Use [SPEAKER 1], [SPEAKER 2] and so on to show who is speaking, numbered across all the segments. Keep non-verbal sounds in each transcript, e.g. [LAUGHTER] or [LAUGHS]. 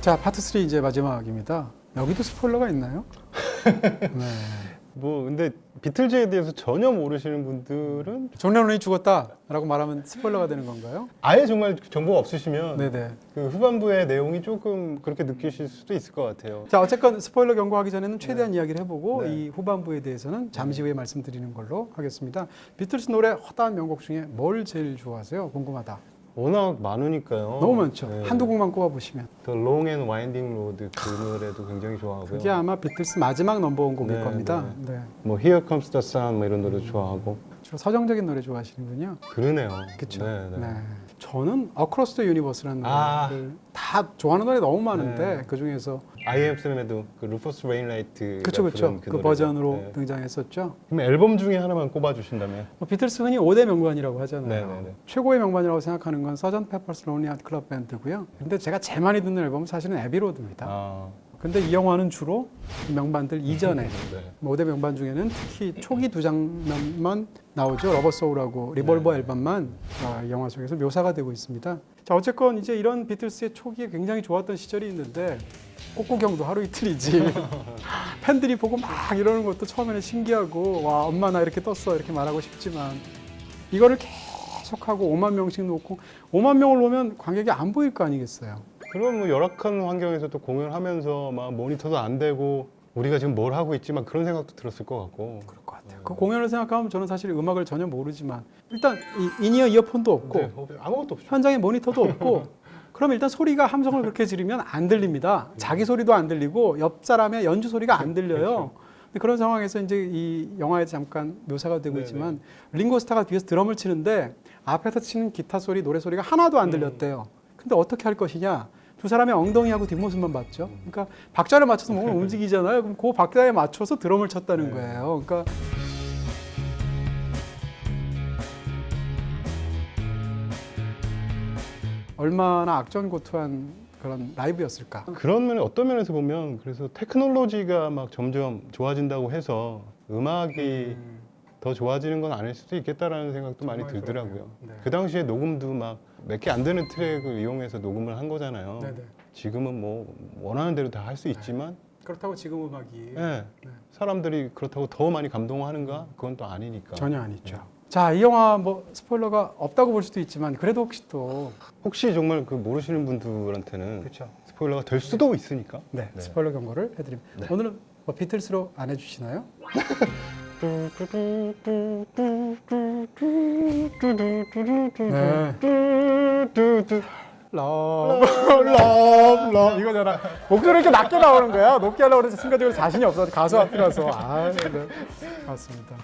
[SPEAKER 1] 자, 파트 3 이제 마지막입니다. 여기도 스포일러가 있나요? [LAUGHS] 네.
[SPEAKER 2] 뭐 근데 비틀즈에 대해서 전혀 모르시는 분들은
[SPEAKER 1] 존 레논이 죽었다라고 말하면 스포일러가 되는 건가요?
[SPEAKER 2] 아예 정말 정보가 없으시면
[SPEAKER 1] 네네.
[SPEAKER 2] 그 후반부의 내용이 조금 그렇게 느끼실 수도 있을 것 같아요.
[SPEAKER 1] 자, 어쨌건 스포일러 경고하기 전에는 최대한 이야기를 해보고
[SPEAKER 2] 네.
[SPEAKER 1] 이 후반부에 대해서는 잠시 후에 말씀드리는 걸로 하겠습니다. 비틀스 노래 허다한 명곡 중에 뭘 제일 좋아하세요? 궁금하다.
[SPEAKER 2] 워낙 많으니까요.
[SPEAKER 1] 너무 많죠.
[SPEAKER 2] 네.
[SPEAKER 1] 한두 곡만 꼽아보시면.
[SPEAKER 2] The Long and Winding Road 그 노래도 굉장히 좋아하고요.
[SPEAKER 1] 그게 아마 비틀스 마지막 넘버원 곡일
[SPEAKER 2] 네,
[SPEAKER 1] 겁니다. 네.
[SPEAKER 2] 뭐 Here Comes the Sun 뭐 이런 노래 좋아하고
[SPEAKER 1] 주로 서정적인 노래 좋아하시는군요.
[SPEAKER 2] 그러네요.
[SPEAKER 1] 그렇죠.
[SPEAKER 2] 네, 네.
[SPEAKER 1] 네. 저는 Across the Universe라는
[SPEAKER 2] 아.
[SPEAKER 1] 노래를 다 좋아하는 노래 너무 많은데
[SPEAKER 2] 네.
[SPEAKER 1] 그 중에서
[SPEAKER 2] Sam에도 그 루퍼스 레인라이트
[SPEAKER 1] 그쵸 그쵸 그, 버전으로 등장했었죠.
[SPEAKER 2] 그럼 앨범 중에 하나만 꼽아 주신다면
[SPEAKER 1] 뭐 비틀스 흔히 5대 명반이라고 하잖아요.
[SPEAKER 2] 네, 네, 네.
[SPEAKER 1] 최고의 명반이라고 생각하는 건 서전 페퍼스 로니 하트 클럽 밴드고요. 근데 제가 제일 많이 듣는 앨범은 사실은 에비 로드입니다.
[SPEAKER 2] 아,
[SPEAKER 1] 근데 이 영화는 주로 이 명반들 이전에 [LAUGHS]
[SPEAKER 2] 네.
[SPEAKER 1] 뭐 5대 명반 중에는 특히 초기 두 장면만 나오죠. 러버 소울하고 리볼버
[SPEAKER 2] 네.
[SPEAKER 1] 앨범만 아, 이 영화 속에서 묘사가 되고 있습니다. 자, 어쨌건 이제 이런 비틀스의 초기에 굉장히 좋았던 시절이 있는데 꽃구경도 하루 이틀이지. [LAUGHS] 팬들이 보고 막 이러는 것도 처음에는 신기하고 와 엄마 나 이렇게 떴어 이렇게 말하고 싶지만 이거를 계속하고 5만 명씩 놓고 5만 명을 놓으면 관객이 안 보일 거 아니겠어요.
[SPEAKER 2] 그런 뭐 열악한 환경에서 또 공연하면서 막 모니터도 안 되고 우리가 지금 뭘 하고 있지 막 그런 생각도 들었을 것 같고
[SPEAKER 1] 그럴 것 같아요. 그 공연을 생각하면 저는 사실 음악을 전혀 모르지만 일단 이 인이어 이어폰도 없고
[SPEAKER 2] 네, 아무것도 없죠.
[SPEAKER 1] 현장에 모니터도 없고 [LAUGHS] 그럼 일단 소리가 함성을 그렇게 지르면 안 들립니다. 자기 소리도 안 들리고 옆 사람의 연주 소리가 안 들려요. 근데 그런 상황에서 이제 이 영화에 잠깐 묘사가 되고. 있지만 링고스타가 뒤에서 드럼을 치는데 앞에서 치는 기타 소리, 노래 소리가 하나도 안
[SPEAKER 2] 음.
[SPEAKER 1] 들렸대요. 근데 어떻게 할 것이냐? 두 사람의 엉덩이하고 뒷모습만 봤죠. 그러니까 박자를 맞춰서 몸을 움직이잖아요. 그럼 그 박자에 맞춰서 드럼을 쳤다는
[SPEAKER 2] 네.
[SPEAKER 1] 거예요. 그러니까 얼마나 악전고투한 그런 라이브였을까.
[SPEAKER 2] 그런 면에 어떤 면에서 보면 그래서 테크놀로지가 막 점점 좋아진다고 해서 음악이 더 좋아지는 건 아닐 수도 있겠다라는 생각도 많이
[SPEAKER 1] 정말
[SPEAKER 2] 들더라고요.
[SPEAKER 1] 네.
[SPEAKER 2] 그 당시에 녹음도 막 몇 개 안 되는 트랙을 이용해서 녹음을 한 거잖아요.
[SPEAKER 1] 네네.
[SPEAKER 2] 지금은 뭐 원하는 대로 다 할 수 있지만
[SPEAKER 1] 그렇다고 지금 음악이
[SPEAKER 2] 예,
[SPEAKER 1] 네.
[SPEAKER 2] 사람들이 그렇다고 더 많이 감동하는가? 그건 또 아니니까.
[SPEAKER 1] 전혀 아니죠. 자, 이 영화 뭐 스포일러가 없다고 볼 수도 있지만 그래도 혹시 또
[SPEAKER 2] 혹시 정말 그 모르시는 분들한테는
[SPEAKER 1] 그렇죠.
[SPEAKER 2] 스포일러가 될 수도 있으니까.
[SPEAKER 1] 네,
[SPEAKER 2] 네.
[SPEAKER 1] 스포일러 경고를 해드립니다.
[SPEAKER 2] 네.
[SPEAKER 1] 오늘은 뭐 비틀스로 안 해주시나요? 네. 러브 러브 러브 이거잖아 목소리 이렇게 낮게 나오는 거야 높게 하려고 그래서 순간적으로 자신이 없어 가수 앞이라서 아 네. 맞습니다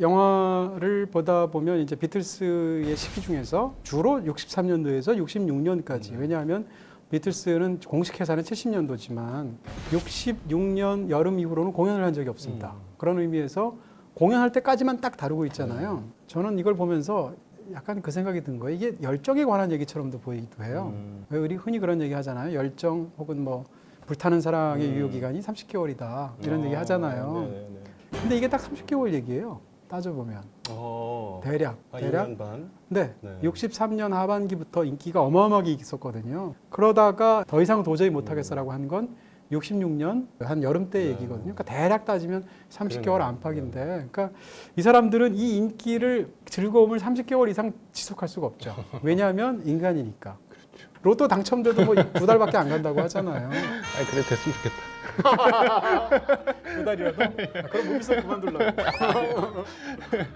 [SPEAKER 1] 영화를 보다 보면 이제 비틀스의 시기 중에서 주로 63년도에서 66년까지 왜냐하면 비틀스는 공식 회사는 70년도지만 66년 여름 이후로는 공연을 한 적이 없습니다.
[SPEAKER 2] 음.
[SPEAKER 1] 그런 의미에서 공연할 때까지만 딱 다루고 있잖아요. 저는 이걸 보면서 약간 그 생각이 든 거예요. 이게 열정에 관한 얘기처럼도 보이기도 해요.
[SPEAKER 2] 음.
[SPEAKER 1] 왜 우리 흔히 그런 얘기 하잖아요. 열정 혹은 뭐 불타는 사랑의
[SPEAKER 2] 음.
[SPEAKER 1] 유효 기간이 30개월이다 이런
[SPEAKER 2] 어,
[SPEAKER 1] 얘기 하잖아요.
[SPEAKER 2] 네네네.
[SPEAKER 1] 근데 이게 딱 30개월 얘기예요. 따져보면
[SPEAKER 2] 어.
[SPEAKER 1] 대략
[SPEAKER 2] 아,
[SPEAKER 1] 대략
[SPEAKER 2] 2년 반.
[SPEAKER 1] 네,
[SPEAKER 2] 네.
[SPEAKER 1] 63년 하반기부터 인기가 어마어마하게 있었거든요. 그러다가 더 이상 도저히 못 하겠어라고 한 건 66년 한 여름 때
[SPEAKER 2] 네.
[SPEAKER 1] 얘기거든요. 그러니까 대략 따지면 30개월
[SPEAKER 2] 그러네요.
[SPEAKER 1] 안팎인데, 그러니까 이 사람들은 이 인기를 즐거움을 30개월 이상 지속할 수가 없죠. [LAUGHS] 왜냐하면 인간이니까.
[SPEAKER 2] 그렇죠.
[SPEAKER 1] 로또 당첨돼도 뭐 두 달밖에 안 간다고 하잖아요.
[SPEAKER 2] 아, 그래 됐으면 좋겠다. [LAUGHS]
[SPEAKER 1] 두 달이라도? 아, [LAUGHS] 그럼 무비서 그만둘라고. 네.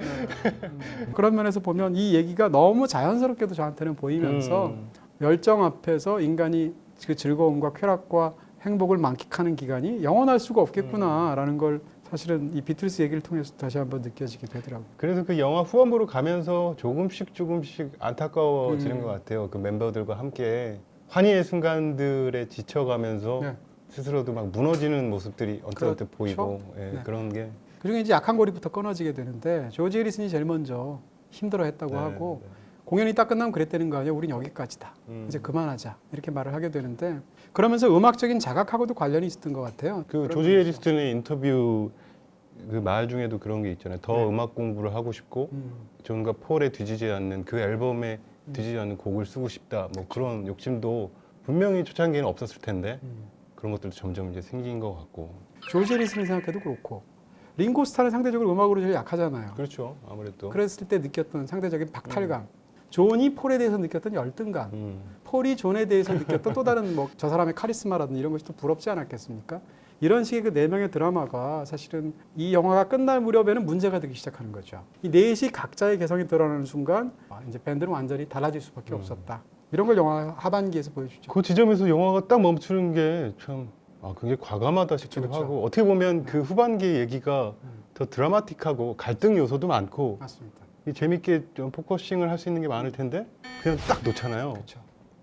[SPEAKER 1] 음. 그런 면에서 보면 이 얘기가 너무 자연스럽게도 저한테는 보이면서
[SPEAKER 2] 음.
[SPEAKER 1] 열정 앞에서 인간이 그 즐거움과 쾌락과 행복을 만끽하는 기간이 영원할 수가 없겠구나라는 걸 사실은 이 비틀스 얘기를 통해서 다시 한번 느껴지게 되더라고요.
[SPEAKER 2] 그래서 그 영화 후반부로 가면서 조금씩 조금씩 안타까워지는
[SPEAKER 1] 음.
[SPEAKER 2] 것 같아요. 그 멤버들과 함께 환희의 순간들에 지쳐가면서
[SPEAKER 1] 네.
[SPEAKER 2] 스스로도 막 무너지는 모습들이 언뜻
[SPEAKER 1] 그렇죠.
[SPEAKER 2] 보이고 예,
[SPEAKER 1] 네.
[SPEAKER 2] 그런 게
[SPEAKER 1] 그중에 이제 약한 고리부터 끊어지게 되는데 조지 해리슨이 제일 먼저 힘들어했다고
[SPEAKER 2] 네,
[SPEAKER 1] 하고
[SPEAKER 2] 네.
[SPEAKER 1] 공연이 딱 끝나면 그랬다는 거 아니야? 우린 여기까지다.
[SPEAKER 2] 음.
[SPEAKER 1] 이제 그만하자 이렇게 말을 하게 되는데 그러면서 음악적인 자각하고도 관련이 있었던 것 같아요.
[SPEAKER 2] 그 조지
[SPEAKER 1] 면에서.
[SPEAKER 2] 해리스턴의 인터뷰 그 말 중에도 그런 게 있잖아요. 더
[SPEAKER 1] 네.
[SPEAKER 2] 음악 공부를 하고 싶고
[SPEAKER 1] 음.
[SPEAKER 2] 존과 폴에 뒤지지 않는 그 앨범에 뒤지지 않는 곡을 쓰고 싶다. 뭐 그런 욕심도 분명히 초창기에는 없었을 텐데
[SPEAKER 1] 음.
[SPEAKER 2] 그런 것들도 점점 이제 생긴 것 같고.
[SPEAKER 1] 조지 리스를 생각해도 그렇고 링고스타는 상대적으로 음악으로 제일 약하잖아요.
[SPEAKER 2] 그렇죠. 아무래도.
[SPEAKER 1] 그랬을 때 느꼈던 상대적인 박탈감. 존이 폴에 대해서 느꼈던 열등감.
[SPEAKER 2] 음.
[SPEAKER 1] 폴이 존에 대해서 느꼈던 또 다른 뭐 저 사람의 카리스마라든지 이런 것이 또 부럽지 않았겠습니까? 이런 식의 그 네 명의 드라마가 사실은 이 영화가 끝날 무렵에는 문제가 되기 시작하는 거죠. 이 넷이 각자의 개성이 드러나는 순간 아, 이제 밴드는 완전히 달라질 수밖에
[SPEAKER 2] 음.
[SPEAKER 1] 없었다. 이런 걸 영화 하반기에서 보여주죠.
[SPEAKER 2] 그 지점에서 영화가 딱 멈추는 게 참 아, 굉장히 과감하다 싶기도
[SPEAKER 1] 그렇죠.
[SPEAKER 2] 하고 어떻게 보면 그 후반기 얘기가
[SPEAKER 1] 음.
[SPEAKER 2] 더 드라마틱하고 갈등 요소도 많고
[SPEAKER 1] 맞습니다.
[SPEAKER 2] 이 재밌게 좀 포커싱을 할 수 있는 게 많을 텐데 그냥 딱 놓잖아요.
[SPEAKER 1] 그렇죠.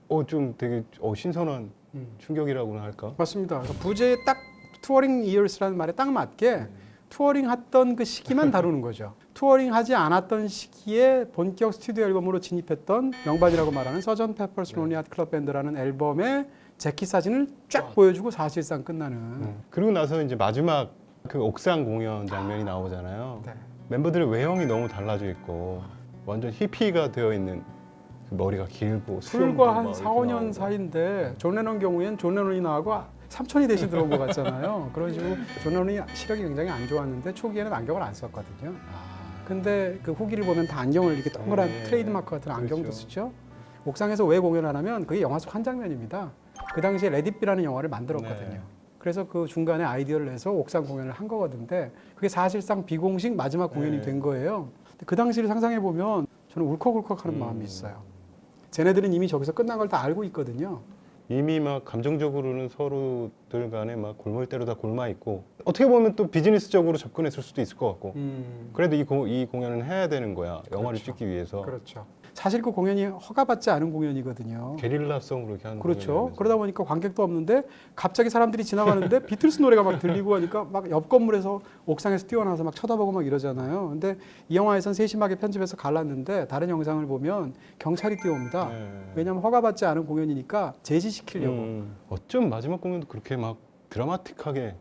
[SPEAKER 2] 어 좀 되게 어 신선한
[SPEAKER 1] 음.
[SPEAKER 2] 충격이라고나 할까?
[SPEAKER 1] 맞습니다. 부제의 딱 투어링 이어스라는 말에 딱 맞게 투어링 했던 그 시기만 다루는 거죠. 투어링 하지 않았던 시기에 본격 스튜디오 앨범으로 진입했던 명반이라고 말하는 서전 페퍼스 로니 아트 클럽 밴드라는 앨범의 재킷 사진을 쫙 보여주고 사실상 끝나는
[SPEAKER 2] 음. 그리고 나서 이제 마지막 그 옥상 공연 장면이 나오잖아요.
[SPEAKER 1] 네.
[SPEAKER 2] 멤버들의 외형이 너무 달라져 있고 완전 히피가 되어 있는 그 머리가 길고
[SPEAKER 1] 막한
[SPEAKER 2] 이렇게
[SPEAKER 1] 4, 5년
[SPEAKER 2] 나오고.
[SPEAKER 1] 사이인데 존 레논 경우엔 존 레논이 나하고 삼촌이 대신 들어온 것 같잖아요. 그런 식으로 존 레논이 시력이 굉장히 안 좋았는데 초기에는 안경을 안 썼거든요.
[SPEAKER 2] 아,
[SPEAKER 1] 근데 그 후기를 보면 다 안경을 이렇게 동그란
[SPEAKER 2] 네.
[SPEAKER 1] 트레이드 마크 같은 안경도
[SPEAKER 2] 그렇죠.
[SPEAKER 1] 쓰죠. 옥상에서 왜 공연을 하면 그게 영화 속 한 장면입니다. 그 당시에 레디비라는 영화를 만들었거든요.
[SPEAKER 2] 네.
[SPEAKER 1] 그래서 그 중간에 아이디어를 내서 옥상 공연을 한 거거든요. 그게 사실상 비공식 마지막 공연이
[SPEAKER 2] 네.
[SPEAKER 1] 된 거예요. 그 당시를 상상해 보면 저는 울컥울컥하는
[SPEAKER 2] 음.
[SPEAKER 1] 마음이 있어요. 쟤네들은 이미 저기서 끝난 걸 다 알고 있거든요.
[SPEAKER 2] 이미 막 감정적으로는 서로들 간에 막 골몰 때로 다 골마 있고 어떻게 보면 또 비즈니스적으로 접근했을 수도 있을 것 같고
[SPEAKER 1] 음,
[SPEAKER 2] 그래도 이, 공, 이 공연은 해야 되는 거야 영화를
[SPEAKER 1] 그렇죠.
[SPEAKER 2] 찍기 위해서
[SPEAKER 1] 그렇죠. 사실 그 공연이 허가받지 않은 공연이거든요.
[SPEAKER 2] 게릴라성으로 이렇게 하는
[SPEAKER 1] 그렇죠. 그러다 보니까 관객도 없는데 갑자기 사람들이 지나가는데 비틀스 노래가 막 들리고 하니까 막 옆 건물에서 옥상에서 뛰어나와서 막 쳐다보고 막 이러잖아요. 근데 이 영화에선 세심하게 편집해서 갈랐는데 다른 영상을 보면 경찰이 뛰어옵니다.
[SPEAKER 2] 네.
[SPEAKER 1] 왜냐하면 허가받지 않은 공연이니까 제지시키려고.
[SPEAKER 2] 음, 어쩜 마지막 공연도 그렇게 막 드라마틱하게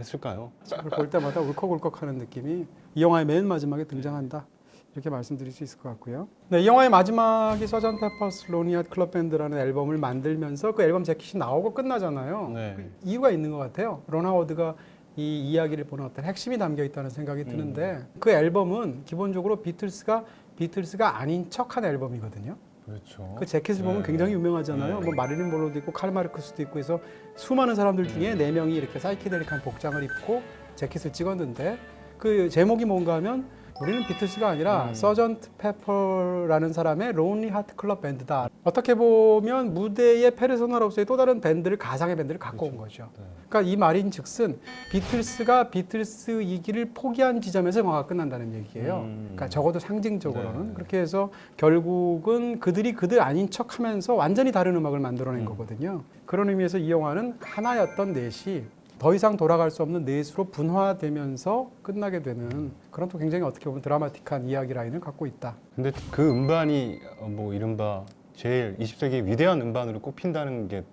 [SPEAKER 2] 했을까요?
[SPEAKER 1] 볼 때마다 울컥울컥하는 느낌이 이 영화의 맨 마지막에 등장한다. 이렇게 말씀드릴 수 있을 것 같고요. 네, 이 영화의 마지막이 서전 페퍼스 로니아 클럽 밴드라는 앨범을 만들면서 그 앨범 재킷이 나오고 끝나잖아요.
[SPEAKER 2] 네.
[SPEAKER 1] 그 이유가 있는 것 같아요. 론 하워드가 이 이야기를 보는 어떤 핵심이 담겨 있다는 생각이 드는데 그 앨범은 기본적으로 비틀스가 비틀스가 아닌 척한 앨범이거든요.
[SPEAKER 2] 그렇죠.
[SPEAKER 1] 그 재킷을 보면
[SPEAKER 2] 네.
[SPEAKER 1] 굉장히 유명하잖아요.
[SPEAKER 2] 네.
[SPEAKER 1] 뭐 마릴린 몰로도 있고 칼 마르크스도 있고 해서 수많은 사람들 중에 네 명이 이렇게 사이키델릭한 복장을 입고 재킷을 찍었는데 그 제목이 뭔가 하면 우리는 비틀스가 아니라
[SPEAKER 2] 음.
[SPEAKER 1] 서전트 페퍼라는 사람의 론리 하트 클럽 밴드다. 어떻게 보면 무대의 페르소나로서의 또 다른 밴드를 가상의 밴드를 갖고 온 거죠.
[SPEAKER 2] 네.
[SPEAKER 1] 그러니까 이 말인즉슨 비틀스가 비틀스이기를 포기한 지점에서 영화가 끝난다는 얘기예요.
[SPEAKER 2] 음.
[SPEAKER 1] 그러니까 적어도 상징적으로는
[SPEAKER 2] 네.
[SPEAKER 1] 그렇게 해서 결국은 그들이 그들 아닌 척하면서 완전히 다른 음악을 만들어낸
[SPEAKER 2] 음.
[SPEAKER 1] 거거든요. 그런 의미에서 이 영화는 하나였던 넷이 더 이상 돌아갈 수 없는 넷으로 분화되면서 끝나게 되는 그런 또 굉장히 어떻게 보면 드라마틱한 이야기 라인을 갖고 있다.
[SPEAKER 2] 근데 그 음반이 어, 뭐 이른바 제일 20세기 위대한 음반으로 꼽힌다는 게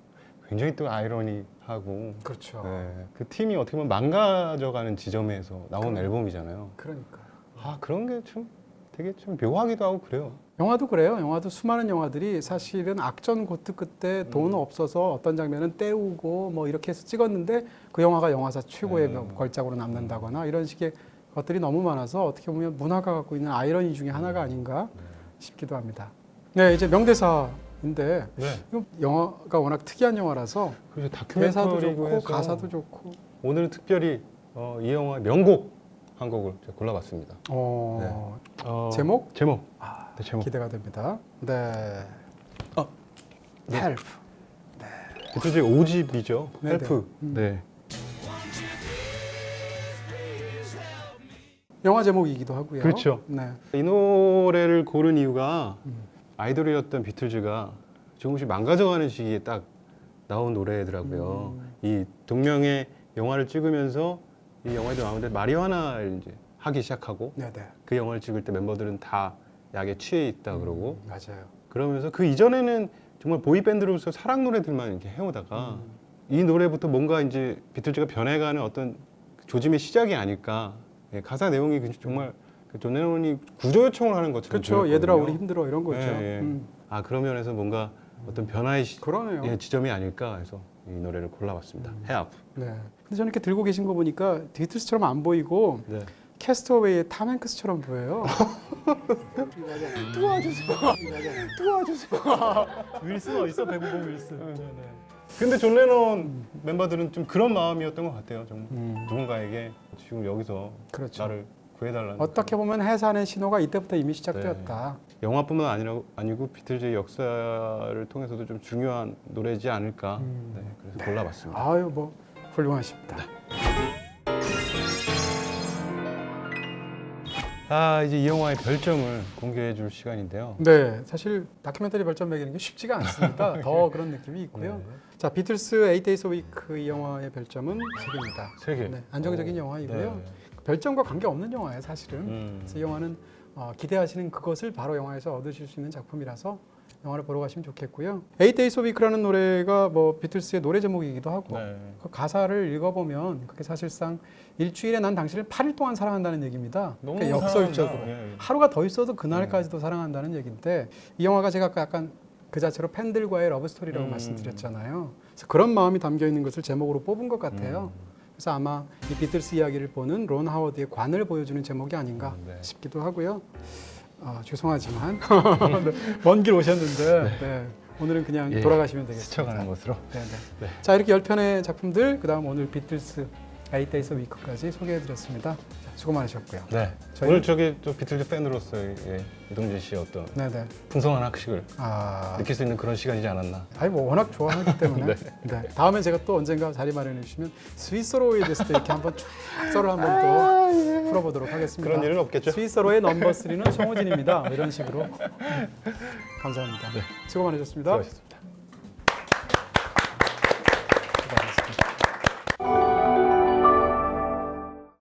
[SPEAKER 2] 굉장히 또 아이러니하고
[SPEAKER 1] 그렇죠.
[SPEAKER 2] 네. 그 팀이 어떻게 보면 망가져가는 지점에서 나온
[SPEAKER 1] 그럼.
[SPEAKER 2] 앨범이잖아요.
[SPEAKER 1] 그러니까.
[SPEAKER 2] 아 그런 게좀 되게 좀 묘하기도 하고 그래요.
[SPEAKER 1] 영화도 그래요. 영화도 수많은 영화들이 사실은 악전 고트 끝에
[SPEAKER 2] 음.
[SPEAKER 1] 돈 없어서 어떤 장면은 때우고 뭐 이렇게 해서 찍었는데 그 영화가 영화사 최고의
[SPEAKER 2] 음.
[SPEAKER 1] 걸작으로 남는다거나 이런 식의 것들이 너무 많아서 어떻게 보면 문화가 갖고 있는 아이러니 중에 하나가 아닌가 싶기도 합니다. 네, 이제 명대사인데
[SPEAKER 2] 네.
[SPEAKER 1] 이거 영화가 워낙 특이한 영화라서
[SPEAKER 2] 그래서
[SPEAKER 1] 대사도
[SPEAKER 2] 다큐멘터리고
[SPEAKER 1] 좋고
[SPEAKER 2] 해서
[SPEAKER 1] 가사도 좋고
[SPEAKER 2] 오늘은 특별히 어, 이 영화의 명곡 한 곡을 제가 골라봤습니다.
[SPEAKER 1] 어,
[SPEAKER 2] 어,
[SPEAKER 1] 제목?
[SPEAKER 2] 제목.
[SPEAKER 1] 아,
[SPEAKER 2] 네, 제목.
[SPEAKER 1] 기대가 됩니다. 네.
[SPEAKER 2] 어. 네.
[SPEAKER 1] 헬프.
[SPEAKER 2] 비틀즈의 5집이죠.
[SPEAKER 1] 네,
[SPEAKER 2] 헬프.
[SPEAKER 1] 네. 음.
[SPEAKER 2] 네.
[SPEAKER 1] 영화 제목이기도 하고요.
[SPEAKER 2] 그렇죠.
[SPEAKER 1] 네.
[SPEAKER 2] 이 노래를 고른 이유가
[SPEAKER 1] 음.
[SPEAKER 2] 아이돌이었던 비틀즈가 조금씩 망가져가는 시기에 딱 나온 노래더라고요.
[SPEAKER 1] 음.
[SPEAKER 2] 이 동명의 영화를 찍으면서 이 영화에도 나오는데 마리화나를 이제 하기 시작하고
[SPEAKER 1] 네, 네.
[SPEAKER 2] 그 영화를 찍을 때 멤버들은 다 약에 취해 있다 그러고
[SPEAKER 1] 음, 맞아요.
[SPEAKER 2] 그러면서 그 이전에는 정말 보이 밴드로서 사랑 노래들만 이렇게 해오다가
[SPEAKER 1] 음.
[SPEAKER 2] 이 노래부터 뭔가 이제 비틀즈가 변해가는 어떤 조짐의 시작이 아닐까 예, 가사 내용이 그- 정말 그존 레논이 구조 요청을 하는 것처럼
[SPEAKER 1] 그렇죠. 얘들아 우리 힘들어 이런 거죠.
[SPEAKER 2] 예, 예.
[SPEAKER 1] 음,
[SPEAKER 2] 아 그런 면에서 뭔가 어떤 변화의 시,
[SPEAKER 1] 그러네요.
[SPEAKER 2] 예, 지점이 아닐까 해서 이 노래를 골라봤습니다.
[SPEAKER 1] 음.
[SPEAKER 2] 해압.
[SPEAKER 1] 네. 근데 저는 이렇게 들고 계신 거 보니까 비틀스처럼 안 보이고
[SPEAKER 2] 네.
[SPEAKER 1] 캐스터웨이의 탐 행크스처럼 보여요. [LAUGHS] 도와주세요. 도와주세요. 윌슨 어딨어? 배구공 윌슨. 네, 네.
[SPEAKER 2] 근데 존 레논 멤버들은 좀 그런 마음이었던 것 같아요. 정말
[SPEAKER 1] 음,
[SPEAKER 2] 누군가에게 지금 여기서
[SPEAKER 1] 그렇죠.
[SPEAKER 2] 나를 구해달라는.
[SPEAKER 1] 어떻게 보면 해산의 신호가 이때부터 이미 시작되었다.
[SPEAKER 2] 영화뿐만 아니라 아니고 비틀즈의 역사를 통해서도 좀 중요한 노래지 않을까.
[SPEAKER 1] 음.
[SPEAKER 2] 네, 그래서 골라봤습니다.
[SPEAKER 1] 아유 뭐 훌륭하십니다.
[SPEAKER 2] 아 이제 이 영화의 별점을 공개해 줄 시간인데요.
[SPEAKER 1] 네, 사실 다큐멘터리 별점 매기는 게 쉽지가 않습니다. [LAUGHS] 더 그런 느낌이 있고요.
[SPEAKER 2] 네.
[SPEAKER 1] 자, 비틀스 에이 데이스 위크 이 영화의 별점은 3개입니다.
[SPEAKER 2] 세 개.
[SPEAKER 1] 네, 안정적인
[SPEAKER 2] 오,
[SPEAKER 1] 영화이고요.
[SPEAKER 2] 네.
[SPEAKER 1] 별점과 관계 없는 영화예요, 사실은.
[SPEAKER 2] 음.
[SPEAKER 1] 그래서 이 영화는 어, 기대하시는 그것을 바로 영화에서 얻으실 수 있는 작품이라서 영화를 보러 가시면 좋겠고요. 에이 데이스 위크라는 노래가 뭐 비틀스의 노래 제목이기도 하고
[SPEAKER 2] 네.
[SPEAKER 1] 그 가사를 읽어보면 그게 사실상 일주일에 난 당신을 8일 동안 사랑한다는 얘기입니다. 그러니까 역설적으로.
[SPEAKER 2] 예, 예.
[SPEAKER 1] 하루가 더 있어도 그날까지도 사랑한다는 얘기인데 이 영화가 제가 아까 약간 그 자체로 팬들과의 러브 스토리라고
[SPEAKER 2] 음.
[SPEAKER 1] 말씀드렸잖아요. 그래서 그런 마음이 담겨 있는 것을 제목으로 뽑은 것 같아요.
[SPEAKER 2] 음.
[SPEAKER 1] 그래서 아마 이 비틀스 이야기를 보는 론 하워드의 관을 보여주는 제목이 아닌가
[SPEAKER 2] 음, 네.
[SPEAKER 1] 싶기도 하고요. 아, 죄송하지만 [LAUGHS] 먼 길 오셨는데 네. 오늘은 그냥
[SPEAKER 2] 예.
[SPEAKER 1] 돌아가시면 되겠습니다.
[SPEAKER 2] 스쳐가는 것으로.
[SPEAKER 1] 네, 네.
[SPEAKER 2] 네.
[SPEAKER 1] 자 이렇게 10편의 작품들 그다음 오늘 비틀스 에이데이스 위크까지 소개해드렸습니다. 자, 수고 많으셨고요.
[SPEAKER 2] 네.
[SPEAKER 1] 저희-
[SPEAKER 2] 오늘 저기 또 비틀즈 팬으로서의 예, 이동진 씨의 어떤
[SPEAKER 1] 네네.
[SPEAKER 2] 풍성한 학식을
[SPEAKER 1] 아,
[SPEAKER 2] 느낄 수 있는 그런 시간이지 않았나.
[SPEAKER 1] 아니 뭐 워낙 좋아하기 때문에 [LAUGHS] 네. 다음에 제가 또 언젠가 자리 마련해 주시면 스위스로에 대해서 또 이렇게 한번 쫙 썰을 한번 또 풀어보도록 하겠습니다.
[SPEAKER 2] 그런 일은 없겠죠?
[SPEAKER 1] 스위스로의 넘버 3는 송호진입니다. 이런 식으로 [LAUGHS] 감사합니다. 수고 많으셨습니다.
[SPEAKER 2] 수고하셨습니다.